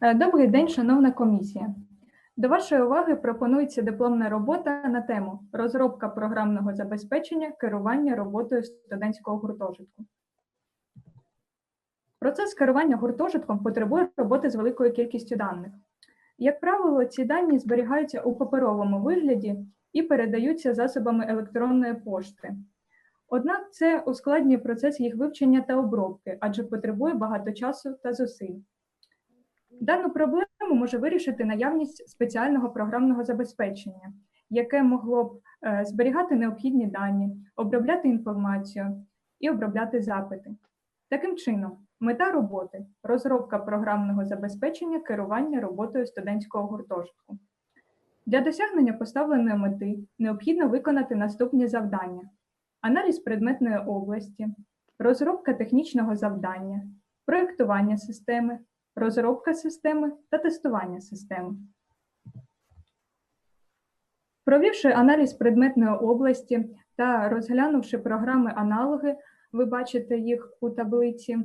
Е, Добрий день, шановна комісія. До вашої уваги пропонується дипломна робота на тему розробка програмного забезпечення керування роботою студентського гуртожитку. Процес керування гуртожитком потребує роботи з великою кількістю даних. Як правило, ці дані зберігаються у паперовому вигляді і передаються засобами електронної пошти. Однак це ускладнює процес їх вивчення та обробки, адже потребує багато часу та зусиль. Дану проблему може вирішити наявність спеціального програмного забезпечення, яке могло б е, зберігати необхідні дані, обробляти інформацію і обробляти запити. Таким чином, мета роботи розробка програмного забезпечення керування роботою студентського гуртожитку. Для досягнення поставленої мети необхідно виконати наступні завдання: аналіз предметної області, розробка технічного завдання, проєктування системи, розробка системи та тестування системи. Провівши аналіз предметної області та розглянувши програми-аналоги, ви бачите їх у таблиці,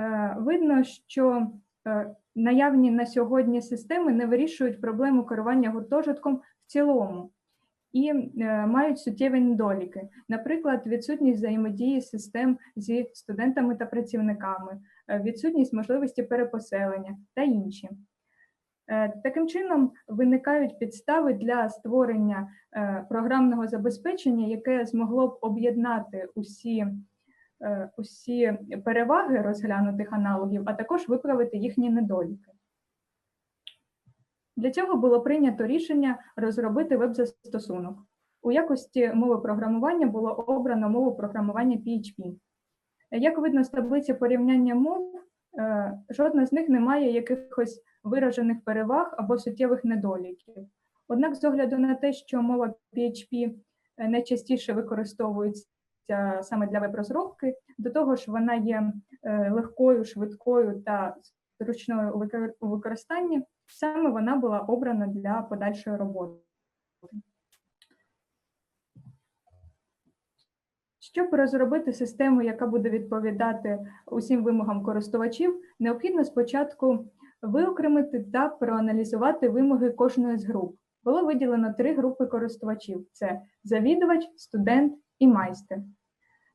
е, видно, що е, наявні на сьогодні системи не вирішують проблему керування гуртожитком в цілому і е, мають суттєві недоліки, наприклад, відсутність взаємодії систем зі студентами та працівниками, відсутність можливості перепоселення та інші. Е, Таким чином виникають підстави для створення е, програмного забезпечення, яке змогло б об'єднати усі, е, усі переваги розглянутих аналогів, а також виправити їхні недоліки. Для цього було прийнято рішення розробити веб-застосунок. У якості мови програмування було обрано мову програмування PHP. Як видно з таблиці порівняння мов, е, жодна з них не має якихось виражених переваг або суттєвих недоліків. Однак, з огляду на те, що мова PHP найчастіше використовується саме для веб-розробки, до того ж, вона є е, легкою, швидкою та зручною у використанні, саме вона була обрана для подальшої роботи. Щоб розробити систему, яка буде відповідати усім вимогам користувачів, необхідно спочатку виокремити та проаналізувати вимоги кожної з груп. Було виділено три групи користувачів: це завідувач, студент і майстер.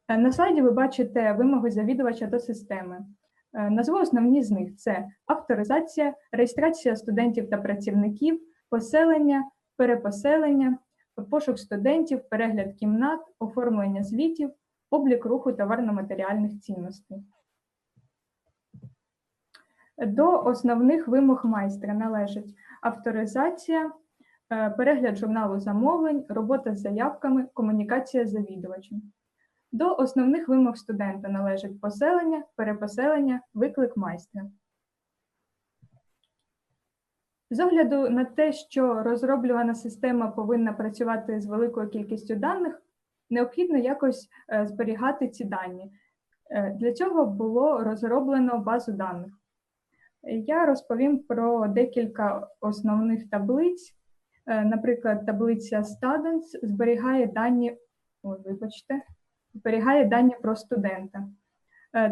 Е, На слайді ви бачите вимоги завідувача до системи. Е, Назву основні з них: це авторизація, реєстрація студентів та працівників, поселення, перепоселення, пошук студентів, перегляд кімнат, оформлення звітів, облік руху товарно-матеріальних цінностей. До основних вимог майстра належать авторизація, е, перегляд журналу замовлень, робота з заявками, комунікація з завідувачем. До основних вимог студента належать поселення, перепоселення, виклик майстра. З огляду на те, що розроблювана система повинна працювати з великою кількістю даних, необхідно якось е, зберігати ці дані. Е, Для цього було розроблено базу даних. Я розповім про декілька основних таблиць. Е, Наприклад, таблиця Students зберігає дані, ой, вибачте, зберігає дані про студента.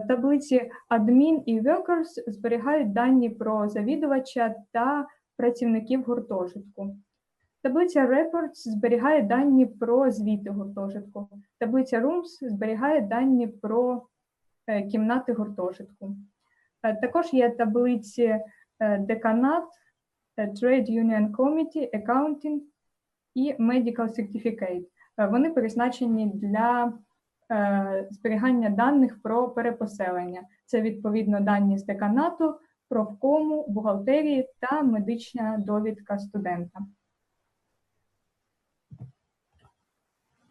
Таблиці Admin і Workers зберігають дані про завідувача та працівників гуртожитку. Таблиця Reports зберігає дані про звіти гуртожитку. Таблиця Rooms зберігає дані про е, кімнати гуртожитку. Е, Також є таблиці е, Деканат, Trade Union Committee, Accounting і Medical Certificate. Вони призначені для зберігання даних про перепоселення. Це відповідно дані з деканату, профкому, бухгалтерії та медична довідка студента.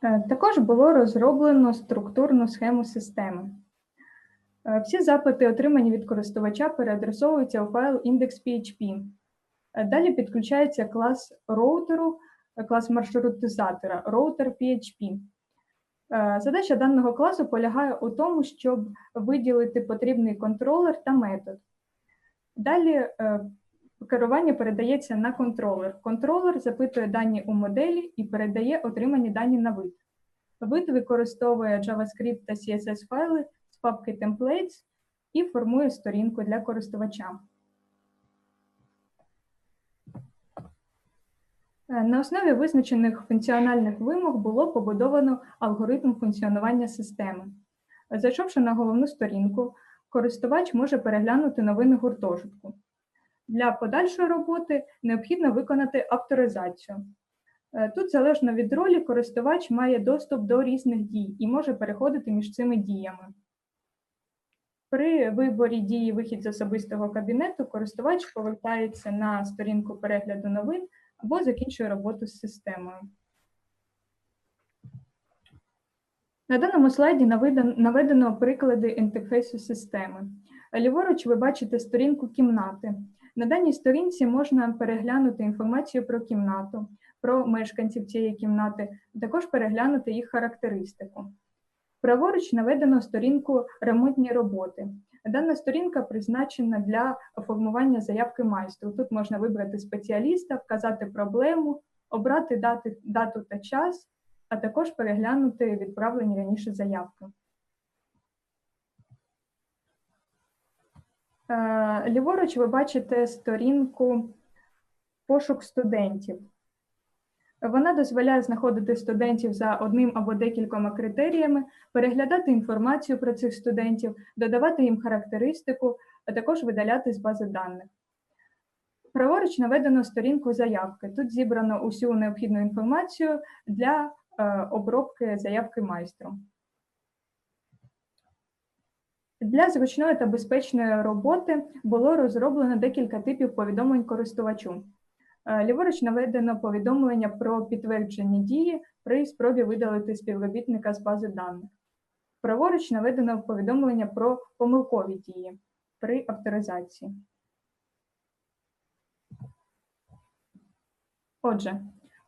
Е, Також було розроблено структурну схему системи. Е, Всі запити, отримані від користувача, переадресовуються у файл index.php. Е, Далі підключається клас роутеру, клас маршрутизатора. Е, Задача даного класу полягає у тому, щоб виділити потрібний контролер та метод. Далі е, керування передається на контролер. Контролер запитує дані у моделі і передає отримані дані на вид. Вид використовує JavaScript та CSS файли з папки Templates і формує сторінку для користувача. Е, на основі визначених функціональних вимог було побудовано алгоритм функціонування системи. Зайшовши на головну сторінку, користувач може переглянути новини гуртожитку. Для подальшої роботи необхідно виконати авторизацію. Е, Тут, залежно від ролі, користувач має доступ до різних дій і може переходити між цими діями. При виборі дії вихід з особистого кабінету користувач повертається на сторінку перегляду новин або закінчує роботу з системою. На даному слайді наведено приклади інтерфейсу системи. Ліворуч ви бачите сторінку кімнати. На даній сторінці можна переглянути інформацію про кімнату, про мешканців цієї кімнати, також переглянути їх характеристику. Праворуч наведено сторінку ремонтні роботи. Дана сторінка призначена для формування заявки майстру. Тут можна вибрати спеціаліста, вказати проблему, обрати дату та час, а також переглянути відправлені раніше заявки. Е, Ліворуч ви бачите сторінку пошук студентів. Вона дозволяє знаходити студентів за одним або декількома критеріями, переглядати інформацію про цих студентів, додавати їм характеристику, а також видаляти з бази даних. Праворуч наведено сторінку заявки. Тут зібрано усю необхідну інформацію для обробки заявки майстру. Для зручної та безпечної роботи було розроблено декілька типів повідомлень користувачу. Е, Ліворуч наведено повідомлення про підтвердження дії при спробі видалити співробітника з бази даних. Праворуч наведено повідомлення про помилкові дії при авторизації. Отже,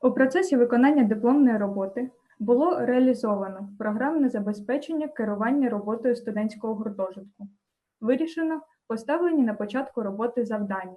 у процесі виконання дипломної роботи було реалізовано програмне забезпечення керування роботою студентського гуртожитку. Вирішено поставлені на початку роботи завдання